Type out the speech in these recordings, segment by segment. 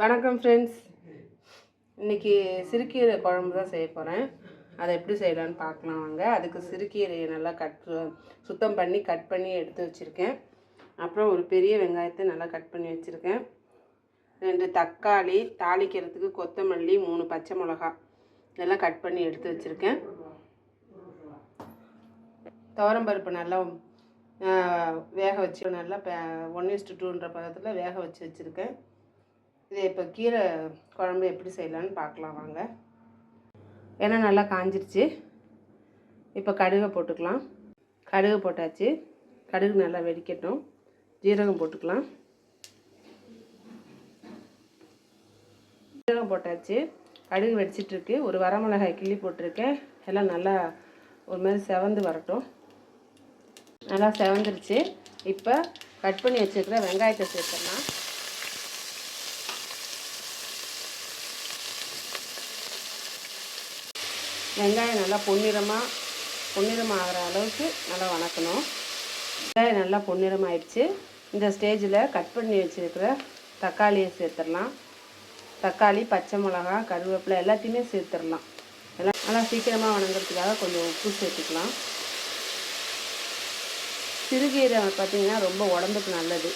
வணக்கம் ஃப்ரெண்ட்ஸ் இன்றைக்கி சிறுக்கீரை குழம்பு தான் செய்ய போகிறேன் அதை எப்படி செய்யலான்னு பார்க்கலாம் வாங்க. அதுக்கு சிறுக்கீரையை நல்லா கட் சுத்தம் பண்ணி கட் பண்ணி எடுத்து வச்சுருக்கேன். அப்புறம் ஒரு பெரிய வெங்காயத்தை நல்லா கட் பண்ணி வச்சுருக்கேன். ரெண்டு தக்காளி தாளிக்கிறதுக்கு கொத்தமல்லி மூணு பச்சை மிளகா. இதெல்லாம் கட் பண்ணி எடுத்து வச்சுருக்கேன். துவரம்பருப்பு நல்லா வேக வச்சு நல்லா ஒன் இஸ்டு டூன்ற பதத்தில் வேக வச்சு வச்சுருக்கேன். இதை இப்போ கீரை குழம்பு எப்படி செய்யலான்னு பார்க்கலாம் வாங்க. ஏன்னா நல்லா காஞ்சிருச்சு. இப்போ கடுகை போட்டுக்கலாம். கடுகு போட்டாச்சு. கடுகு நல்லா வெடிக்கட்டும். ஜீரகம் போட்டுக்கலாம். ஜீரகம் போட்டாச்சு. கடுகு வெடிச்சிட்ருக்கு. ஒரு வரமிளகாய் கிள்ளி போட்டிருக்கேன். எல்லாம் நல்லா ஒரு மாதிரி செவந்து வரட்டும். நல்லா செவந்துருச்சு. இப்போ கட் பண்ணி வச்சுருக்கிற வெங்காயத்தை சேர்த்துடலாம். வெங்காயம் நல்லா பொன்னிறமாக பொன்னிறமாக ஆகிற அளவுக்கு நல்லா வணக்கணும். வெங்காயம் நல்லா பொன்னிறம் ஆயிடுச்சு இந்த ஸ்டேஜில் கட் பண்ணி வச்சுருக்கிற தக்காளியை சேர்த்துடலாம். தக்காளி பச்சை மிளகா கருவேப்பிலை எல்லாத்தையுமே சேர்த்துடலாம். எல்லாம் நல்லா சீக்கிரமாக வணங்குறதுக்காக கொஞ்சம் உப்பு சேர்த்துக்கலாம். சிறுகீரை பார்த்திங்கன்னா ரொம்ப உடம்புக்கு நல்லது.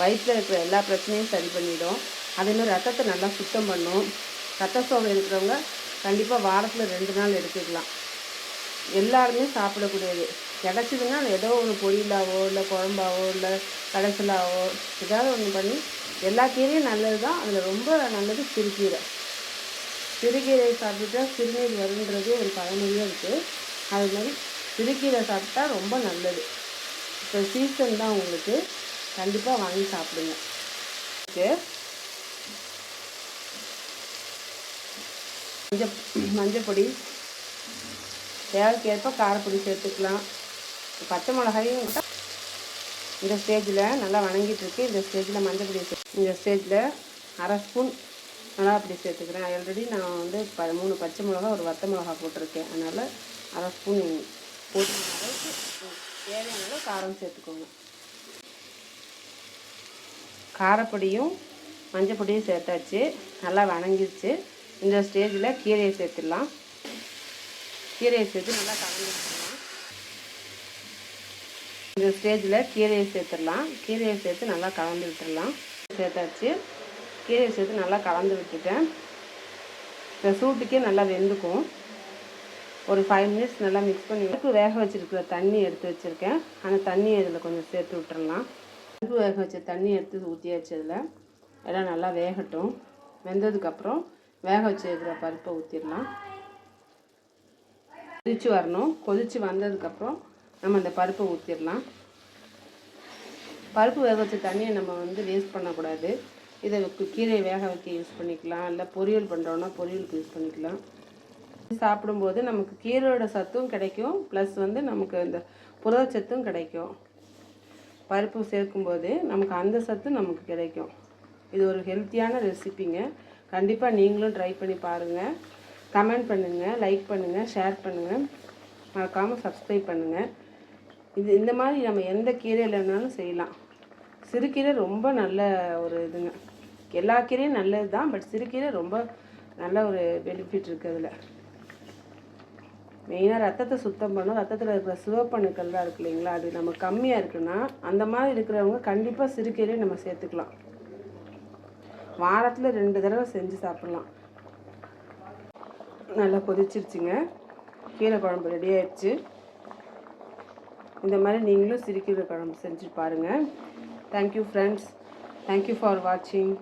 வயிற்றில் இருக்கிற எல்லா பிரச்சனையும் சரி பண்ணிடும். அதேமாதிரி ரத்தத்தை நல்லா சுத்தம் பண்ணும். ரத்த சோகை இருக்கிறவங்க கண்டிப்பாக வாரத்தில் ரெண்டு நாள் எடுத்துக்கலாம். எல்லாருமே சாப்பிடக்கூடியது. கிடச்சிதுன்னா ஏதோ ஒன்று பொரியலாவோ இல்லை குழம்பாவோ இல்லை கடைசலாவோ ஏதாவது ஒன்று பண்ணி எல்லா கீரையும் நல்லது தான் அதில் ரொம்ப நல்லது சிறுகீரை. சிறுகீரை சாப்பிட்டுட்டா சிறுநீர் வருன்றது ஒரு பழமொழியாக இருக்குது அது மாதிரி சிறுகீரை சாப்பிட்டா ரொம்ப நல்லது. இப்போ சீசன் தான் உங்களுக்கு. கண்டிப்பாக வாங்கி சாப்பிடுங்க. ஓகே? மஞ்சள் மஞ்சள் பொடி. தேவைக்கேற்ப காரப்பொடி சேர்த்துக்கலாம். பச்சை மிளகாயும் கூட இந்த ஸ்டேஜில் நல்லா வணங்கிட்டுருக்கு இந்த ஸ்டேஜில் மஞ்சள் பொடி இந்த ஸ்டேஜில் அரை ஸ்பூன் நல்லா அப்படி சேர்த்துக்கிறேன். ஆல்ரெடி நான் வந்து ப மூணு பச்சை மிளகா ஒரு வத்த மிளகா போட்டிருக்கேன். அதனால் அரை ஸ்பூன் போட்டு தேவையான காரம் சேர்த்துக்கோங்க. காரப்பொடியும் மஞ்சள் பொடியும் சேர்த்தாச்சு. நல்லா வணங்கிடுச்சு இந்த ஸ்டேஜில் கீரையை சேர்த்துடலாம். கீரையை சேர்த்து நல்லா கலந்து விட்டுடலாம். இந்த ஸ்டேஜில் கீரையை சேர்த்துடலாம். கீரையை சேர்த்து நல்லா கலந்து விட்டுடலாம். சேர்த்தாச்சு. கீரையை சேர்த்து நல்லா கலந்து விட்டுட்டேன். இந்த சூட்டுக்கே நல்லா வெந்துக்கும். ஒரு ஃபைவ் மினிட்ஸ் நல்லா மிக்ஸ் பண்ணி பருப்பு வேக வச்சுருக்கிற தண்ணி எடுத்து வச்சுருக்கேன். அந்த தண்ணியை இதில் கொஞ்சம் சேர்த்து விட்டுடலாம் பருப்பு வேக வச்ச தண்ணி எடுத்து ஊற்றியாச்சு இதில். எல்லாம் நல்லா வேகட்டும். வெந்ததுக்கப்புறம் வேக வச்சிருக்கிற பருப்பை ஊற்றிடலாம் கொதிச்சு வரணும். கொதிச்சு வந்ததுக்கப்புறம் நம்ம அந்த பருப்பை ஊற்றிடலாம் பருப்பு வேக வச்ச தண்ணியை நம்ம வந்து வேஸ்ட் பண்ணக்கூடாது. இதை கீரையை வேக வைக்க யூஸ் பண்ணிக்கலாம். இல்லை பொரியல் பண்ணுறோன்னா பொரியலுக்கு யூஸ் பண்ணிக்கலாம். சாப்பிடும்போது நமக்கு கீரையோட சத்தும் கிடைக்கும். ப்ளஸ் வந்து நமக்கு இந்த புரதச்சத்தும் கிடைக்கும். பருப்பு சேர்க்கும்போது நமக்கு அந்த சத்து நமக்கு கிடைக்கும். இது ஒரு ஹெல்த்தியான ரெசிபிங்க கண்டிப்பாக நீங்களும் ட்ரை பண்ணி பாருங்கள் கமெண்ட் பண்ணுங்கள் லைக் பண்ணுங்கள் ஷேர் பண்ணுங்கள் மறக்காமல் சப்ஸ்கிரைப் பண்ணுங்கள் இது இந்த மாதிரி நம்ம எந்த கீரையில் வேணாலும் செய்யலாம். சிறுகீரை ரொம்ப நல்ல ஒரு இதுங்க. எல்லா கீரையும் நல்லது தான் பட் சிறுகீரை ரொம்ப நல்ல ஒரு பெனிஃபிட் இருக்குது அதில். மெயினாக ரத்தத்தை சுத்தம் பண்ணும் ரத்தத்தில் இருக்கிற சிவப்பணுக்கள்லாம் இருக்கு இல்லைங்களா அது நம்ம கம்மியாக இருக்குன்னா அந்த மாதிரி இருக்கிறவங்க கண்டிப்பாக சிறுகீரையை நம்ம சேர்த்துக்கலாம். வாரத்தில் ரெண்டு தடவை செஞ்சு சாப்பிட்லாம். நல்லா கொதிச்சிருச்சுங்க. கீரை குழம்பு ரெடி ஆயிடுச்சு. இந்த மாதிரி நீங்களும் சிரிக்கிற குழம்பு செஞ்சு பாருங்கள் தேங்க்யூ ஃப்ரெண்ட்ஸ் தேங்க்யூ ஃபார் வாட்சிங்